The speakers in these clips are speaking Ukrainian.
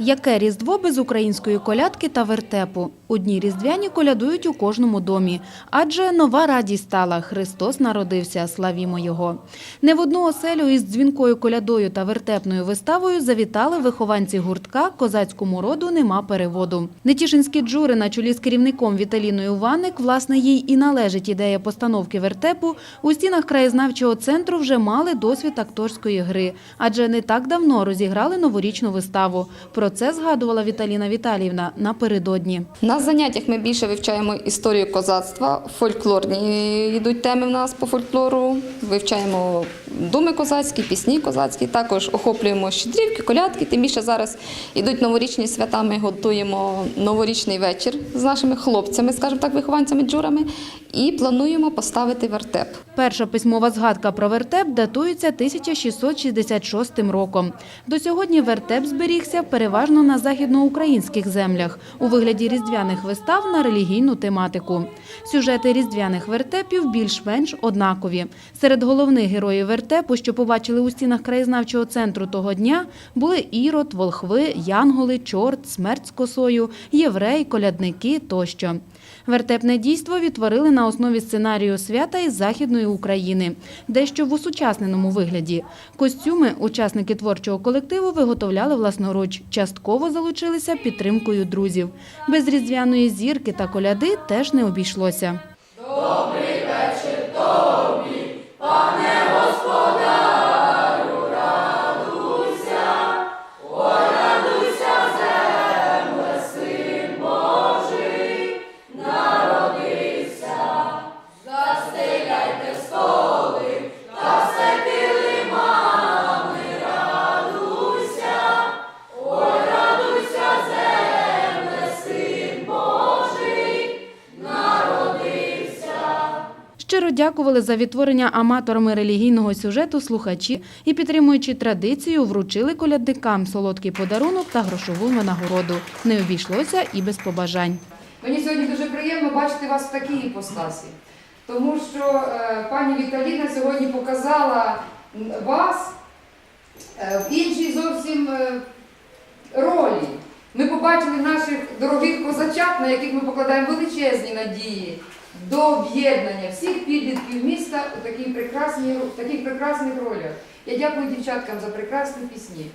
Яке різдво без української колядки та вертепу? Одні різдвяні колядують у кожному домі, адже нова радість стала Христос народився, славімо Його. Не в одну оселю із дзвінкою колядою та вертепною виставою завітали вихованці гуртка козацькому роду нема переводу. Нетішинські джури на чолі з керівником Віталіною Ванник, власне, їй і належить ідея постановки вертепу. У стінах краєзнавчого центру вже мали досвід акторської гри, адже не так давно розіграли новорічну виставу. Про це згадувала Віталіна Віталіївна напередодні. На заняттях ми більше вивчаємо історію козацтва, фольклорні йдуть теми в нас по фольклору. Вивчаємо думи козацькі, пісні козацькі. Також охоплюємо щедрівки, колядки. Тим більше зараз йдуть новорічні свята. Ми готуємо новорічний вечір з нашими хлопцями, скажімо так, вихованцями джурами, і плануємо поставити вертеп. Перша письмова згадка про вертеп датується 1666 роком. До сьогодні вертеп зберігся переважно на західноукраїнських землях у вигляді різдвяних вистав на релігійну тематику. Сюжети різдвяних вертепів більш-менш однакові. Серед головних героїв вертепу, що побачили у стінах краєзнавчого центру того дня, були Ірод, Волхви, Янголи, Чорт, Смерть з косою, Єврей, колядники тощо. Вертепне дійство відтворили на основі сценарію свята із Західної України, дещо в усучасненому вигляді. Костюми учасники творчого колективу виготовляли власноруч, частково залучилися підтримкою друзів. Без різдвяної зірки та коляди теж не обійшлося. вдалося. Щиро дякували за відтворення аматорами релігійного сюжету слухачі і, підтримуючи традицію, вручили колядникам солодкий подарунок та грошову винагороду. Не обійшлося і без побажань. Мені сьогодні дуже приємно бачити вас в такій іпостасі, тому що е, пані Віталіна сьогодні показала вас е, в іншій зовсім е, ролі. Ми побачили наших дорогих козачат, на яких ми покладаємо величезні надії до об'єднання всіх підлітків міста у такій прекрасній, в таких прекрасних ролях. Я дякую дівчаткам за прекрасні пісні.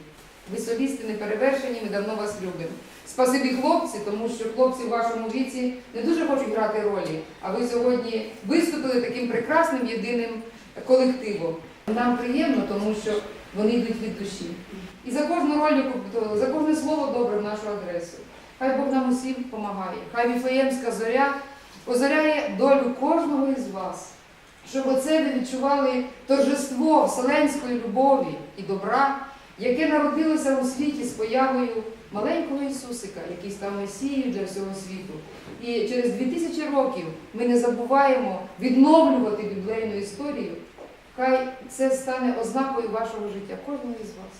Ви солісти не перевершені, ми давно вас любимо. Спасибі хлопці, тому що хлопці в вашому віці не дуже хочуть грати ролі, а ви сьогодні виступили таким прекрасним єдиним колективом. Нам приємно, тому що вони йдуть від душі. І за кожну роль, за кожне слово добре в нашу адресу. Хай Бог нам усім допомагає. Хай Віфлеємська зоря озаряє долю кожного із вас, щоб оце ви відчували торжество вселенської любові і добра, яке народилося у світі з появою маленького Ісусика, який став Месією для всього світу. І через 2000 років ми не забуваємо відновлювати біблейну історію. Хай це стане ознакою вашого життя, кожного із вас.